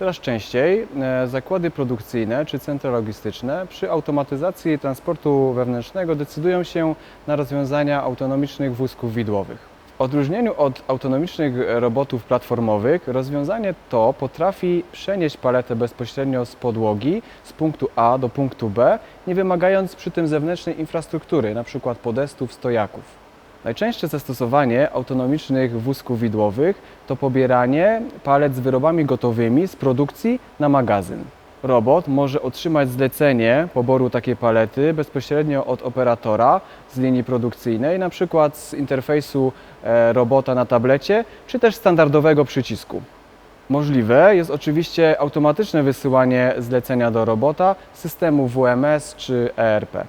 Coraz częściej e, zakłady produkcyjne czy centra logistyczne przy automatyzacji transportu wewnętrznego decydują się na rozwiązania autonomicznych wózków widłowych. W odróżnieniu od autonomicznych robotów platformowych, rozwiązanie to potrafi przenieść paletę bezpośrednio z podłogi z punktu A do punktu B, nie wymagając przy tym zewnętrznej infrastruktury, np. podestów, stojaków. Najczęstsze zastosowanie autonomicznych wózków widłowych to pobieranie palet z wyrobami gotowymi z produkcji na magazyn. Robot może otrzymać zlecenie poboru takiej palety bezpośrednio od operatora z linii produkcyjnej, na przykład z interfejsu e, robota na tablecie, czy też standardowego przycisku. Możliwe jest oczywiście automatyczne wysyłanie zlecenia do robota z systemu WMS czy ERP.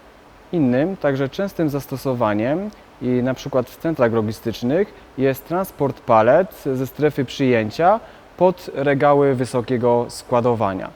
Innym, także częstym zastosowaniem i na przykład w centrach logistycznych jest transport palet ze strefy przyjęcia pod regały wysokiego składowania.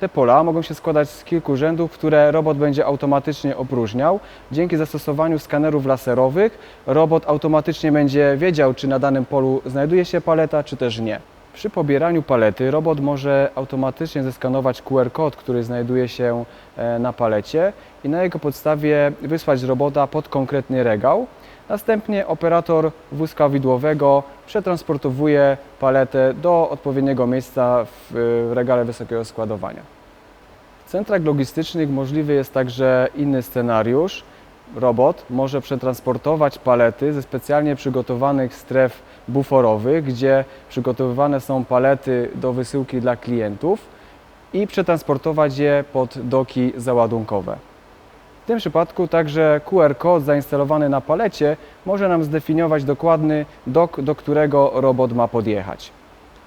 Te pola mogą się składać z kilku rzędów, które robot będzie automatycznie opróżniał. Dzięki zastosowaniu skanerów laserowych robot automatycznie będzie wiedział, czy na danym polu znajduje się paleta, czy też nie. Przy pobieraniu palety robot może automatycznie zeskanować QR kod, który znajduje się e, na palecie i na jego podstawie wysłać robota pod konkretny regał. Następnie operator wózka widłowego przetransportowuje paletę do odpowiedniego miejsca w e, regale wysokiego składowania. W centrach logistycznych możliwy jest także inny scenariusz. Robot może przetransportować palety ze specjalnie przygotowanych stref buforowych, gdzie przygotowywane są palety do wysyłki dla klientów i przetransportować je pod doki załadunkowe. W tym przypadku także QR kod zainstalowany na palecie może nam zdefiniować dokładny dok, do którego robot ma podjechać.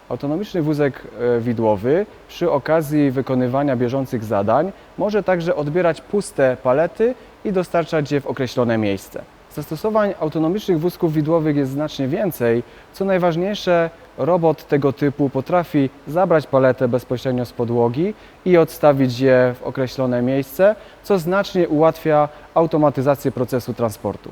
Autonomiczny wózek e, widłowy przy okazji wykonywania bieżących zadań może także odbierać puste palety i dostarczać je w określone miejsce. Zastosowań autonomicznych wózków widłowych jest znacznie więcej. Co najważniejsze, robot tego typu potrafi zabrać paletę bezpośrednio z podłogi i odstawić je w określone miejsce, co znacznie ułatwia automatyzację procesu transportu.